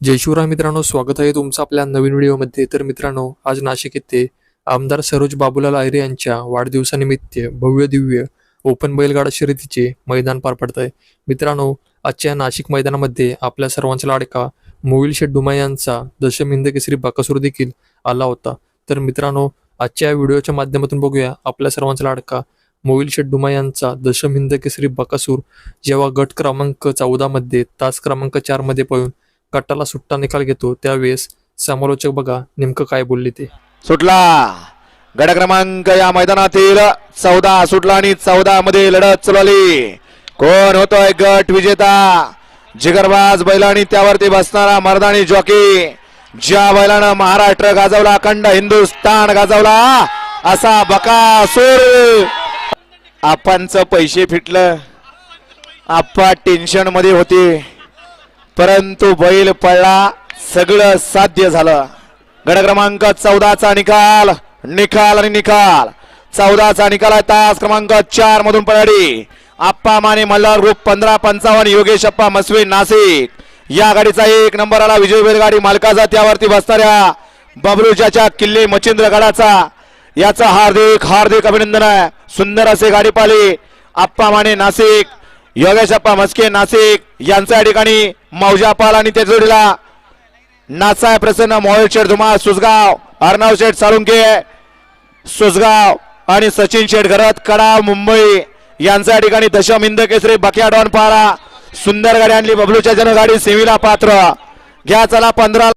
जय शिवराय मित्रांनो स्वागत आहे तुमचं आपल्या नवीन व्हिडिओमध्ये. तर मित्रांनो आज नाशिक येथे आमदार सरोज बाबूलाल आयरे यांच्या वाढदिवसानिमित्त भव्य दिव्य ओपन बैलगाडा शर्यतीचे मैदान पार पडत आहे. मित्रांनो आजच्या नाशिक मैदानामध्ये आपल्या सर्वांचा लाडका मोविल शेठ डुमा यांचा दशम हिंद केसरी बाकासूर देखील आला होता. तर मित्रांनो आजच्या व्हिडिओच्या माध्यमातून बघूया आपल्या सर्वांचा लाडका मोविल शेठ डुमा यांचा दशम हिंद केसरी बकासूर जेव्हा गट क्रमांक चौदामध्ये तास क्रमांक चारमध्ये पळून गटाला सुट्टा निकाल घेतो त्यावेळेस समालोचक बघा नेमकं काय बोलले ते. सुटला. गड क्रमांक या मैदानातील चौदा सुटला आणि चौदा मध्ये लढत चालवली कोण होतोय गट विजेता? जिगरबाज बैलानी त्यावरती बसणारा मर्दानी जॉकी. ज्या बैलानं महाराष्ट्र गाजवला अखंड हिंदुस्थान गाजवला असा बकासूर. आपांचं पैसे फिटलं. आप्पा टेन्शनमध्ये होते. परंतु बैल पडला सगळं साध्य झालं. गड क्रमांक चौदाचा निकाल निकाल आणि निकाल. चौदाचा निकाल आहे तास क्रमांक चार मधून पळाडी. आप्पा माने मल्हार ग्रुप पंधरा पंचावन्न योगेश अप्पा मसवे नाशिक. या गाडीचा एक नंबर आला विजय बैलगाडी मालकाचा त्यावरती बसणाऱ्या बबलूच्या किल्ले मच्छिंद्र गडाचा. याचा हार्दिक हार्दिक अभिनंदन आहे. सुंदर असे गाडी पाले आप्पा माने नाशिक. योगेशप्पा म्हस्के नाशिक यांच्या या ठिकाणी मौजा पाल आणि त्या जोडीला नाचाय प्रसन्न मोहित शेठ धुमा सुसगाव अर्णव शेठ साळुंके सुसगाव आणि सचिन शेठ घरत कडा मुंबई यांच्या या ठिकाणी दशम हिंद केसरी बकिया डॉन पारा सुंदर गाडी आणली बबलूच्या जनगाडी सेमीला पात्र. घ्या चला पंधरा